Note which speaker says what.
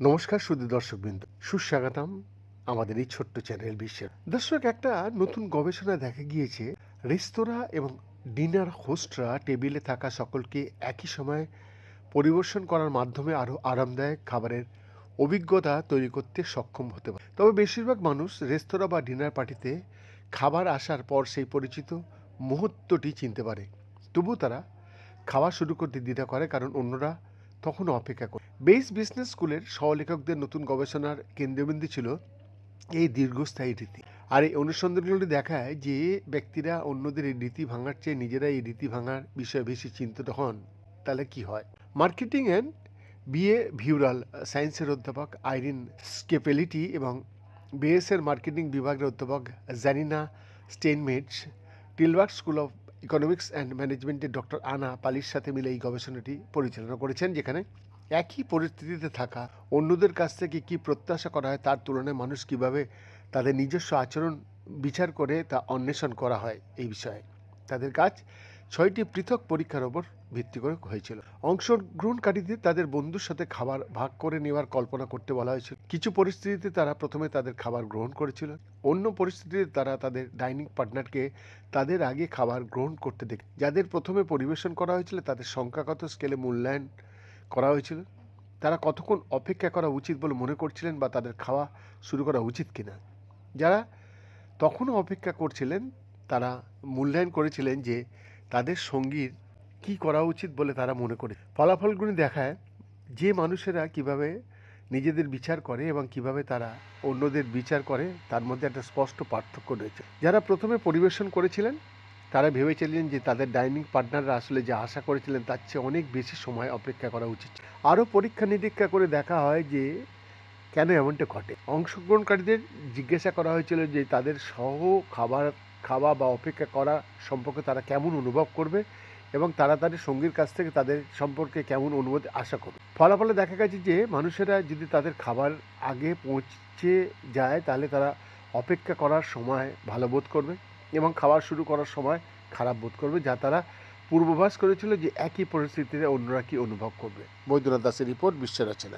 Speaker 1: নমস্কার শুধু দর্শকবৃন্দ, সুস্বাগতম আমাদের এই ছোট্ট চ্যানেল বিশ্বের দর্শক, একটা নতুন গবেষণা দেখা গিয়েছে। রেস্তোরাঁ এবং ডিনার হোস্টরা টেবিলে থাকা সকলকে একই সময় পরিবেশন করার মাধ্যমে আরও আরামদায়ক খাবারের অভিজ্ঞতা তৈরি করতে সক্ষম হতে পারে। তবে বেশিরভাগ মানুষ রেস্তোরাঁ বা ডিনার পার্টিতে খাবার আসার পর সেই পরিচিত মুহূর্তটি চিনতে পারে। তবু তারা খাওয়া শুরু করতে দ্বিধা করে কারণ অন্যরা তখনও অপেক্ষা করে। বেস বিজনেস স্কুলের সহলেখকদের নতুন গবেষণার কেন্দ্রবিন্দু ছিল এই দীর্ঘস্থায়ী রীতি। আর এই অনুসন্ধানগুলি দেখায় যে ব্যক্তিরা অন্যদের এই রীতি ভাঙার চেয়ে নিজেরা এই রীতি ভাঙার বিষয়ে বেশি চিন্তিত হন, তাহলে কি হয়? মার্কেটিং অ্যান্ড বিএ ভিউরাল সায়েন্সের অধ্যাপক আইরিন স্কেপেলিটি এবং বিএসের মার্কেটিং বিভাগের অধ্যাপক জানিনা Steenmets Tilburg school of economics and ম্যানেজমেন্টের ডক্টর আনা পালির সাথে মিলে এই গবেষণাটি পরিচালনা করেছেন, যেখানে একই পরিস্থিতিতে থাকা অন্যদের কাছ থেকে কি প্রত্যাশা করা হয় তার তুলনায় মানুষ কীভাবে তাদের নিজস্ব আচরণ বিচার করে তা অন্বেষণ করা হয় এই বিষয়ে। তাদের কাজ ছয়টি পৃথক পরীক্ষার ওপর ভিত্তি করে হয়েছিল। অংশগ্রহণকারীদের তাদের বন্ধুর সাথে খাবার ভাগ করে নেওয়ার কল্পনা করতে বলা হয়েছিল। কিছু পরিস্থিতিতে তারা প্রথমে তাদের খাবার গ্রহণ করেছিল। অন্য পরিস্থিতিতে তারা তাদের ডাইনিং পার্টনারকে তাদের আগে খাবার গ্রহণ করতে দেখে যাদের প্রথমে পরিবেশন করা হয়েছিল, তাদের সংখ্যাগত স্কেলে মূল্যায়ন করা হয়েছিল। তারা কতক্ষণ অপেক্ষা করা উচিত বলে মনে করছিলেন বা তাদের খাওয়া শুরু করা উচিত কিনা? যারা তখনও অপেক্ষা করছিলেন, তারা মূল্যায়ন করেছিলেন যে তাদের সঙ্গীর কি করা উচিত বলে তারা মনে করে। ফলাফলগুলি দেখায় যে মানুষেরা কীভাবে নিজেদের বিচার করে এবং কীভাবে তারা অন্যদের বিচার করে, তার মধ্যে একটা স্পষ্ট পার্থক্য রয়েছে। যারা প্রথমে পরিবেশন করেছিলেন, তারা ভেবেছিলেন যে তাদের ডাইনিং পার্টনাররা আসলে যা আশা করেছিলেন তার চেয়ে অনেক বেশি সময় অপেক্ষা করা উচিত। আরও পরীক্ষা নিরীক্ষা করে দেখা হয় যে কেন এমনটা ঘটে। অংশগ্রহণকারীদের জিজ্ঞাসা করা হয়েছিল যে তাদের সহ খাবার খাওয়া বা অপেক্ষা করা সম্পর্কে তারা কেমন অনুভব করবে এবং তারা তাদের সঙ্গীর কাছ থেকে তাদের সম্পর্কে কেমন অনুভূতি আশা করবে? ফলাফলে দেখা গেছে যে, মানুষেরা যদি তাদের খাবার আগে পৌঁছে যায়, তাহলে তারা অপেক্ষা করার সময় ভালো বোধ করবে এবং খাওয়া শুরু করার সময় খারাপ বোধ করবে, যা তারা পূর্বাভাস করেছিল যে, একই পরিস্থিতিতে অন্যরা কি অনুভব করবে। বৈদ্যনাথ দাসের রিপোর্ট, বিশ্ব রচনা।